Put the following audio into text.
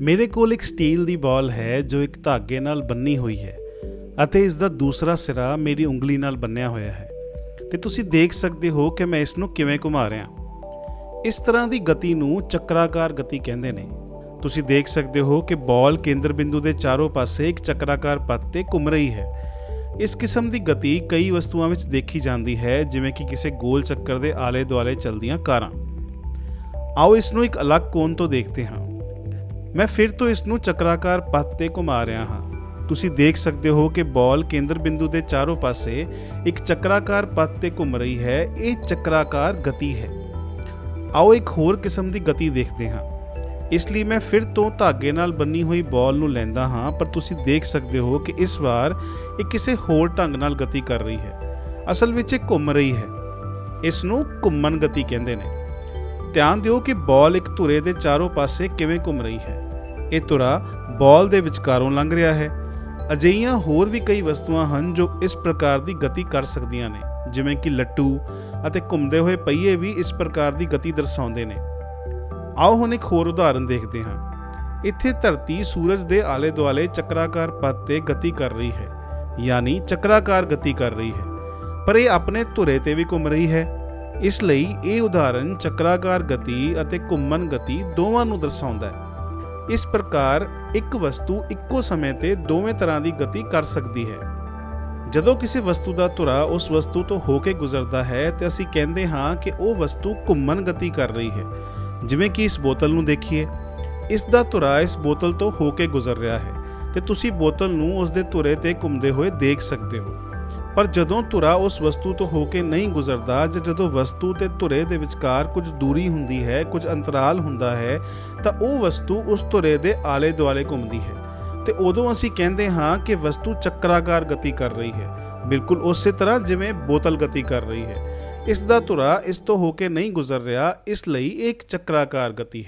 ਮੇਰੇ ਕੋਲ ਇੱਕ ਸਟੀਲ ਦੀ ਬਾਲ ਹੈ ਜੋ ਇੱਕ ਧਾਗੇ ਨਾਲ ਬੰਨੀ ਹੋਈ ਹੈ ਅਤੇ ਇਸ ਦਾ ਦੂਸਰਾ ਸਿਰਾ ਮੇਰੀ ਉਂਗਲੀ ਨਾਲ ਬੰਨਿਆ ਹੋਇਆ ਹੈ। ਤੇ ਤੁਸੀਂ ਦੇਖ ਸਕਦੇ ਹੋ ਕਿ ਮੈਂ ਇਸ ਨੂੰ ਕਿਵੇਂ ਘੁਮਾ ਰਿਹਾ ਇਸ ਤਰ੍ਹਾਂ ਦੀ ਗਤੀ ਨੂੰ ਚੱਕਰਾਕਾਰ ਗਤੀ ਕਹਿੰਦੇ ਨੇ। ਤੁਸੀਂ ਦੇਖ ਸਕਦੇ ਹੋ ਕਿ ਬਾਲ ਕੇਂਦਰ ਬਿੰਦੂ ਦੇ ਚਾਰੋਂ ਪਾਸੇ ਇੱਕ ਚੱਕਰਾਕਾਰ ਪੱਤ ਤੇ ਘੁੰਮ ਰਹੀ ਹੈ। ਇਸ ਕਿਸਮ ਦੀ ਗਤੀ ਕਈ ਵਸਤੂਆਂ ਵਿੱਚ ਦੇਖੀ ਜਾਂਦੀ ਹੈ, ਜਿਵੇਂ ਕਿ ਕਿਸੇ ਗੋਲ ਚੱਕਰ ਦੇ ਆਲੇ-ਦੁਆਲੇ ਚੱਲਦੀਆਂ ਕਾਰਾਂ। ਆਓ ਇਸ ਨੂੰ ਇੱਕ ਅਲੱਗ ਕੋਣ ਤੋਂ ਦੇਖਦੇ ਹਾਂ। ਮੈਂ ਫਿਰ ਤੋਂ ਇਸ ਨੂੰ ਚੱਕਰਾਕਾਰ ਪੱਥ ਤੇ ਘੁਮਾ ਰਿਹਾ ਹਾਂ। ਤੁਸੀਂ ਦੇਖ ਸਕਦੇ ਹੋ ਕਿ ਬਾਲ ਕੇਂਦਰ ਬਿੰਦੂ ਦੇ ਚਾਰੋਂ ਪਾਸੇ ਇੱਕ ਚੱਕਰਾਕਾਰ ਪੱਥ ਤੇ ਘੁੰਮ ਰਹੀ ਹੈ। ਇਹ ਚੱਕਰਾਕਾਰ ਗਤੀ ਹੈ। ਆਓ ਇੱਕ ਹੋਰ ਕਿਸਮ ਦੀ ਗਤੀ ਦੇਖਦੇ ਹਾਂ। ਇਸ ਲਈ ਮੈਂ ਫਿਰ ਤੋਂ ਧਾਗੇ ਨਾਲ ਬੰਨੀ ਹੋਈ ਬਾਲ ਨੂੰ ਲੈਂਦਾ ਹਾਂ, ਪਰ ਤੁਸੀਂ ਦੇਖ ਸਕਦੇ ਹੋ ਕਿ ਇਸ ਵਾਰ ਇਹ ਕਿਸੇ ਹੋਰ ਢੰਗ ਨਾਲ ਗਤੀ ਕਰ ਰਹੀ ਹੈ। ਅਸਲ ਵਿੱਚ ਇਹ ਘੁੰਮ ਰਹੀ ਹੈ। ਇਸ ਨੂੰ ਘੁੰਮਣ ਗਤੀ ਕਹਿੰਦੇ ਨੇ। ਧਿਆਨ ਦਿਓ ਕਿ ਬਾਲ ਇੱਕ ਧੁਰੇ ਦੇ ਚਾਰੋਂ ਪਾਸੇ ਕਿਵੇਂ ਘੁੰਮ ਰਹੀ ਹੈ। ਇਹ ਧੁਰਾ ਬਾਲ ਦੇ ਵਿਚਕਾਰੋਂ ਲੰਘ ਰਿਹਾ ਹੈ। ਅਜਿਹੀਆਂ ਹੋਰ ਵੀ ਕਈ ਵਸਤੂਆਂ ਹਨ ਜੋ ਇਸ ਪ੍ਰਕਾਰ ਦੀ ਗਤੀ ਕਰ ਸਕਦੀਆਂ ਨੇ, ਜਿਵੇਂ ਕਿ ਲੱਟੂ ਅਤੇ ਘੁੰਮਦੇ ਹੋਏ ਪਹੀਏ ਵੀ ਇਸ ਪ੍ਰਕਾਰ ਦੀ ਗਤੀ ਦਰਸਾਉਂਦੇ ਨੇ। ਆਓ ਹੁਣ ਇੱਕ ਹੋਰ ਉਦਾਹਰਨ ਦੇਖਦੇ ਹਾਂ। ਇੱਥੇ ਧਰਤੀ ਸੂਰਜ ਦੇ ਆਲੇ-ਦੁਆਲੇ ਚੱਕਰਾਕਾਰ ਪਥ ਤੇ ਗਤੀ ਕਰ ਰਹੀ ਹੈ, ਯਾਨੀ ਚੱਕਰਾਕਾਰ ਗਤੀ ਕਰ ਰਹੀ ਹੈ। ਪਰ ਇਹ ਆਪਣੇ ਧੁਰੇ ਤੇ ਵੀ ਘੁੰਮ ਰਹੀ ਹੈ। ਇਸ ਲਈ ਇਹ ਉਦਾਹਰਨ ਚੱਕਰਾਕਾਰ ਗਤੀ ਅਤੇ ਘੁੰਮਣ ਗਤੀ ਦੋਵਾਂ ਨੂੰ ਦਰਸਾਉਂਦਾ ਹੈ। ਇਸ ਪ੍ਰਕਾਰ ਇੱਕ ਵਸਤੂ ਇੱਕੋ ਸਮੇਂ ਤੇ ਦੋਵੇਂ ਤਰ੍ਹਾਂ ਦੀ ਗਤੀ ਕਰ ਸਕਦੀ ਹੈ। ਜਦੋਂ ਕਿਸੇ ਵਸਤੂ ਦਾ ਧੁਰਾ ਉਸ ਵਸਤੂ ਤੋਂ ਹੋ ਕੇ ਗੁਜ਼ਰਦਾ ਹੈ ਤੇ ਅਸੀਂ ਕਹਿੰਦੇ ਹਾਂ ਕਿ ਉਹ ਵਸਤੂ ਘੁੰਮਣ ਗਤੀ ਕਰ ਰਹੀ ਹੈ। ਜਿਵੇਂ ਕਿ ਇਸ ਬੋਤਲ ਨੂੰ ਦੇਖੀਏ। ਇਸ ਦਾ ਧੁਰਾ ਇਸ ਬੋਤਲ ਤੋਂ ਹੋ ਕੇ ਗੁਜ਼ਰ ਰਿਹਾ ਹੈ ਤੇ ਤੁਸੀਂ ਬੋਤਲ ਨੂੰ ਉਸ ਦੇ ਧੁਰੇ ਤੇ ਘੁੰਮਦੇ ਹੋਏ ਦੇਖ ਸਕਦੇ ਹੋ। ਪਰ ਜਦੋਂ ਧੁਰਾ ਉਸ ਵਸਤੂ ਤੋਂ ਹੋ ਕੇ ਨਹੀਂ ਗੁਜ਼ਰਦਾ, ਜਾਂ ਜਦੋਂ ਵਸਤੂ ਤੇ ਧੁਰੇ ਦੇ ਵਿਚਕਾਰ ਕੁਝ ਦੂਰੀ ਹੁੰਦੀ ਹੈ, ਕੁਝ ਅੰਤਰਾਲ ਹੁੰਦਾ ਹੈ, ਤਾਂ ਉਹ ਵਸਤੂ ਉਸ ਧੁਰੇ ਦੇ ਆਲੇ-ਦੁਆਲੇ ਘੁੰਮਦੀ ਹੈ। ਤੇ ਉਦੋਂ ਅਸੀਂ ਕਹਿੰਦੇ ਹਾਂ ਕਿ ਵਸਤੂ ਚੱਕਰਾਕਾਰ ਗਤੀ ਕਰ ਰਹੀ ਹੈ। ਬਿਲਕੁਲ ਉਸੇ ਤਰ੍ਹਾਂ ਜਿਵੇਂ ਬੋਤਲ ਗਤੀ ਕਰ ਰਹੀ ਹੈ। ਇਸ ਦਾ ਧੁਰਾ ਇਸ ਤੋਂ ਹੋ ਕੇ ਨਹੀਂ ਗੁਜ਼ਰ ਰਿਹਾ, ਇਸ ਲਈ ਇਹ ਇੱਕ ਚੱਕਰਾਕਾਰ ਗਤੀ ਹੈ।